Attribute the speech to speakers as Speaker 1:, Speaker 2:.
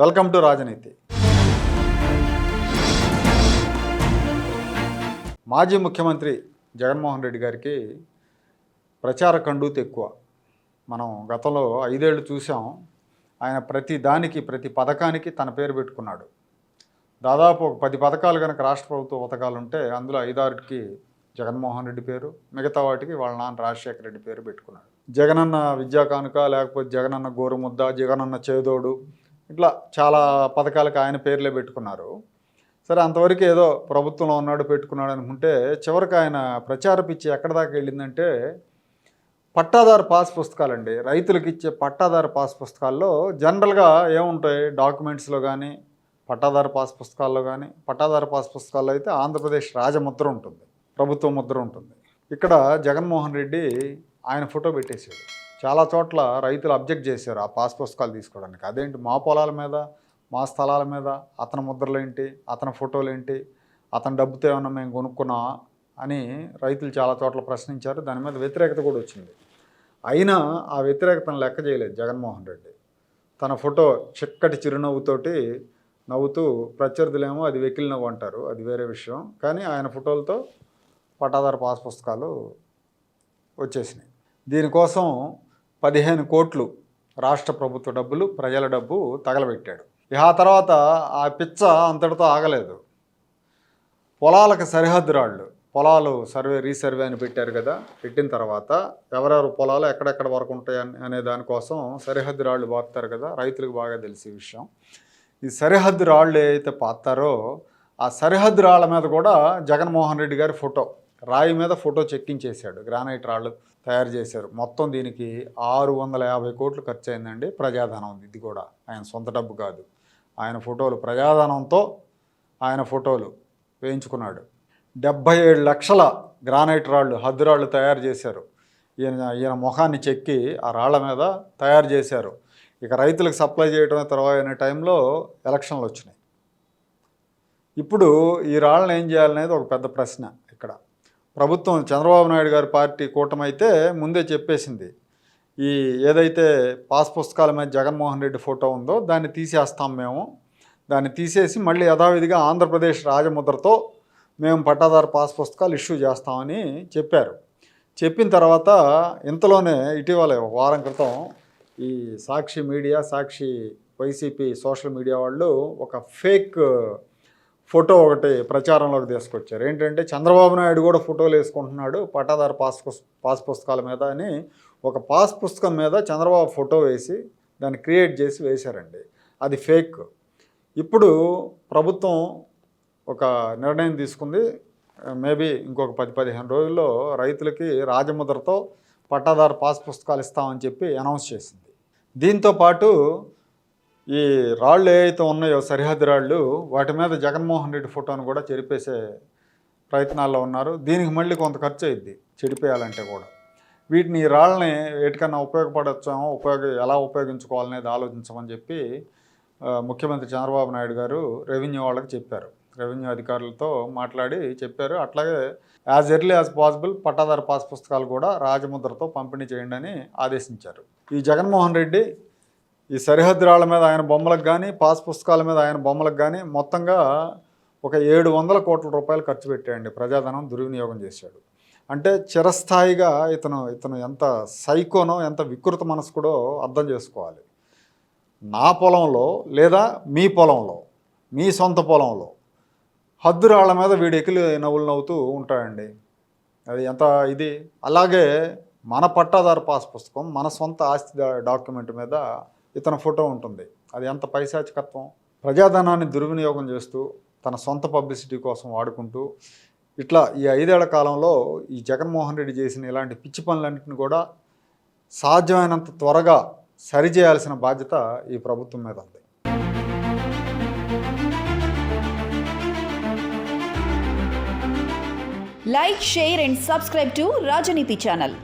Speaker 1: Welcome to రాజనీతి. మాజీ ముఖ్యమంత్రి జగన్మోహన్ రెడ్డి గారికి ప్రచార కండూతి ఎక్కువ మనం గతంలో ఐదేళ్ళు చూసాం. ఆయన ప్రతి దానికి ప్రతి పథకానికి తన పేరు పెట్టుకున్నాడు. దాదాపు ఒక పది పథకాలు కనుక రాష్ట్ర ప్రభుత్వ పథకాలు ఉంటే అందులో ఐదారుకి జగన్మోహన్ రెడ్డి పేరు మిగతా వాటికి వాళ్ళ నాన్న రాజశేఖర రెడ్డి పేరు పెట్టుకున్నాడు. జగనన్న విద్యా కానుక లేకపోతే జగనన్న గోరుముద్ద జగనన్న చేదోడు ఇట్లా చాలా పథకాలకు ఆయన పేర్లే పెట్టుకున్నారు. సరే అంతవరకు ఏదో ప్రభుత్వంలో ఉన్నాడు పెట్టుకున్నాడు అనుకుంటే చివరికి ఆయన ప్రచార పిచ్చి ఎక్కడ దాకా వెళ్ళిందంటే పట్టాదారు పాస్ పుస్తకాలండి. రైతులకు ఇచ్చే పట్టాదారు పాస్ పుస్తకాల్లో జనరల్గా ఏముంటాయి? డాక్యుమెంట్స్లో కానీ పట్టాదారు పాస్ పుస్తకాల్లో కానీ పట్టాదారు పాస్ పుస్తకాల్లో అయితే ఆంధ్రప్రదేశ్ రాజముద్ర ఉంటుంది ప్రభుత్వ ముద్ర ఉంటుంది. ఇక్కడ జగన్మోహన్ రెడ్డి ఆయన ఫోటో పెట్టేశాడు. చాలా చోట్ల రైతులు అబ్జెక్ట్ చేశారు ఆ పాస్ పుస్తకాలు తీసుకోవడానికి. అదేంటి? మా పొలాల మీద మా స్థలాల మీద అతని ముద్రలు ఏంటి? అతని ఫోటోలు ఏంటి? అతని డబ్బుతో ఏమన్నా మేము కొనుక్కున్నా అని రైతులు చాలా చోట్ల ప్రశ్నించారు. దాని మీద వ్యతిరేకత కూడా వచ్చింది. అయినా ఆ వ్యతిరేకతను లెక్క చేయలేదు జగన్మోహన్ రెడ్డి. తన ఫోటో చిక్కటి చిరునవ్వుతోటి నవ్వుతూ ప్రత్యర్థులేమో అది వెకిలి నవ్వు అంటారు అది వేరే విషయం. కానీ ఆయన ఫోటోలతో పట్టాదారు పాస్ పుస్తకాలు వచ్చేసినాయి. దీనికోసం పదిహేను కోట్లు రాష్ట్ర ప్రభుత్వ డబ్బులు ప్రజల డబ్బు తగలబెట్టాడు. ఇక ఆ తర్వాత ఆ పిచ్చ అంతటితో ఆగలేదు. పొలాలకు సరిహద్దు రాళ్ళు పొలాలు సర్వే రీసర్వే అని పెట్టారు కదా పెట్టిన తర్వాత ఎవరెవరు పొలాలు ఎక్కడెక్కడ వరకు ఉంటాయి అనే దానికోసం సరిహద్దు రాళ్ళు పాతారు కదా రైతులకు బాగా తెలిసే విషయం. ఈ సరిహద్దు రాళ్ళు ఏదైతే పాతారో ఆ సరిహద్దు రాళ్ళ మీద కూడా జగన్మోహన్ రెడ్డి గారి ఫోటో. రాయి మీద ఫోటో చెక్కించేశాడు గ్రానైట్ రాళ్ళు తయారు చేశారు. మొత్తం దీనికి ఆరు వందల యాభై కోట్లు ఖర్చు అయిందండి ప్రజాధనం ఇది కూడా ఆయన సొంత డబ్బు కాదు. ఆయన ఫోటోలు ప్రజాధనంతో ఆయన ఫోటోలు వేయించుకున్నాడు. డెబ్భై ఏడు లక్షల గ్రానైట్ రాళ్ళు హద్దు రాళ్ళు తయారు చేశారు. ఈయన ఈయన ముఖాన్ని చెక్కి ఆ రాళ్ళ మీద తయారు చేశారు. ఇక రైతులకు సప్లై చేయడం తర్వాత అనే టైంలో ఎలక్షన్లు వచ్చినాయి. ఇప్పుడు ఈ రాళ్ళని ఏం చేయాలనేది ఒక పెద్ద ప్రశ్న ఇక్కడ. ప్రభుత్వం చంద్రబాబు నాయుడు గారి పార్టీ కూటమి అయితే ముందే చెప్పేసింది. ఈ ఏదైతే పాస్ పుస్తకాల మీద జగన్మోహన్ రెడ్డి ఫోటో ఉందో దాన్ని తీసేస్తాం మేము. దాన్ని తీసేసి మళ్ళీ యథావిధిగా ఆంధ్రప్రదేశ్ రాజముద్రతో మేము పట్టాదారు పాస్ పుస్తకాలు ఇష్యూ చేస్తామని చెప్పారు. చెప్పిన తర్వాత ఇంతలోనే ఇటీవల ఒక వారం క్రితం ఈ Sakshi media Sakshi YCP social media వాళ్ళు ఒక ఫేక్ ఫోటో ఒకటి ప్రచారంలోకి తీసుకొచ్చారు. ఏంటంటే చంద్రబాబు నాయుడు కూడా ఫోటోలు వేసుకుంటున్నాడు పట్టాదారు పాస్ పాస్ పుస్తకాల మీద అని ఒక పాస్ పుస్తకం మీద చంద్రబాబు ఫోటో వేసి దాన్ని క్రియేట్ చేసి వేశారండి. అది ఫేక్. ఇప్పుడు ప్రభుత్వం ఒక నిర్ణయం తీసుకుంది. మేబీ ఇంకొక పది పదిహేను రోజుల్లో రైతులకి రాజముద్రతో పట్టాదారు పాస్ పుస్తకాలు ఇస్తామని చెప్పి అనౌన్స్ చేసింది. దీంతో పాటు ఈ రాళ్ళు ఏవైతే ఉన్నాయో సరిహద్దు రాళ్ళు వాటి మీద జగన్మోహన్ రెడ్డి ఫోటోను కూడా చెరిపేసే ప్రయత్నాల్లో ఉన్నారు. దీనికి మళ్ళీ కొంత ఖర్చు అయింది చెడిపేయాలంటే కూడా. వీటిని ఈ రాళ్ళని ఎటుకన్నా ఉపయోగపడచ్చామో ఉపయోగ ఎలా ఉపయోగించుకోవాలనేది ఆలోచించమని చెప్పి ముఖ్యమంత్రి చంద్రబాబు నాయుడు గారు రెవెన్యూ వాళ్ళకి చెప్పారు. రెవెన్యూ అధికారులతో మాట్లాడి చెప్పారు. అట్లాగే యాజ్ ఎర్లీ యాజ్ పాసిబుల్ పట్టాదారు పాస్ పుస్తకాలు కూడా రాజముద్రతో పంపిణీ చేయండి అని ఆదేశించారు. ఈ జగన్మోహన్ రెడ్డి ఈ సరిహద్దు రాళ్ళ మీద ఆయన బొమ్మలకు కానీ పాస్ పుస్తకాల మీద ఆయన బొమ్మలకు కానీ మొత్తంగా ఒక ఏడు వందల కోట్ల రూపాయలు ఖర్చు పెట్టాయండి. ప్రజాధనం దుర్వినియోగం చేశాడు. అంటే చిరస్థాయిగా ఇతను ఇతను ఎంత సైకోనో ఎంత వికృత మనస్కుడో అర్థం చేసుకోవాలి. నా పొలంలో లేదా మీ పొలంలో మీ సొంత పొలంలో హద్దురాళ్ళ మీద వీడు ఎకిలి నవ్వులు నవ్వుతూ ఉంటాడండి. అది ఎంత ఇది? అలాగే మన పట్టాదారు పాస్ పుస్తకం మన సొంత ఆస్తి డాక్యుమెంట్ మీద ఇతని ఫోటో ఉంటుంది. అది ఎంత పైశాచికత్వం? ప్రజాధనాన్ని దుర్వినియోగం చేస్తూ తన సొంత పబ్లిసిటీ కోసం వాడుకుంటూ ఇట్లా ఈ ఐదేళ్ళ కాలంలో ఈ జగన్మోహన్ రెడ్డి చేసిన ఇలాంటి పిచ్చి పనులన్నింటిని కూడా సాధ్యమైనంత త్వరగా సరిచేయాల్సిన బాధ్యత ఈ ప్రభుత్వం మీద ఉంది.
Speaker 2: Like share and subscribe to Rajaneeti channel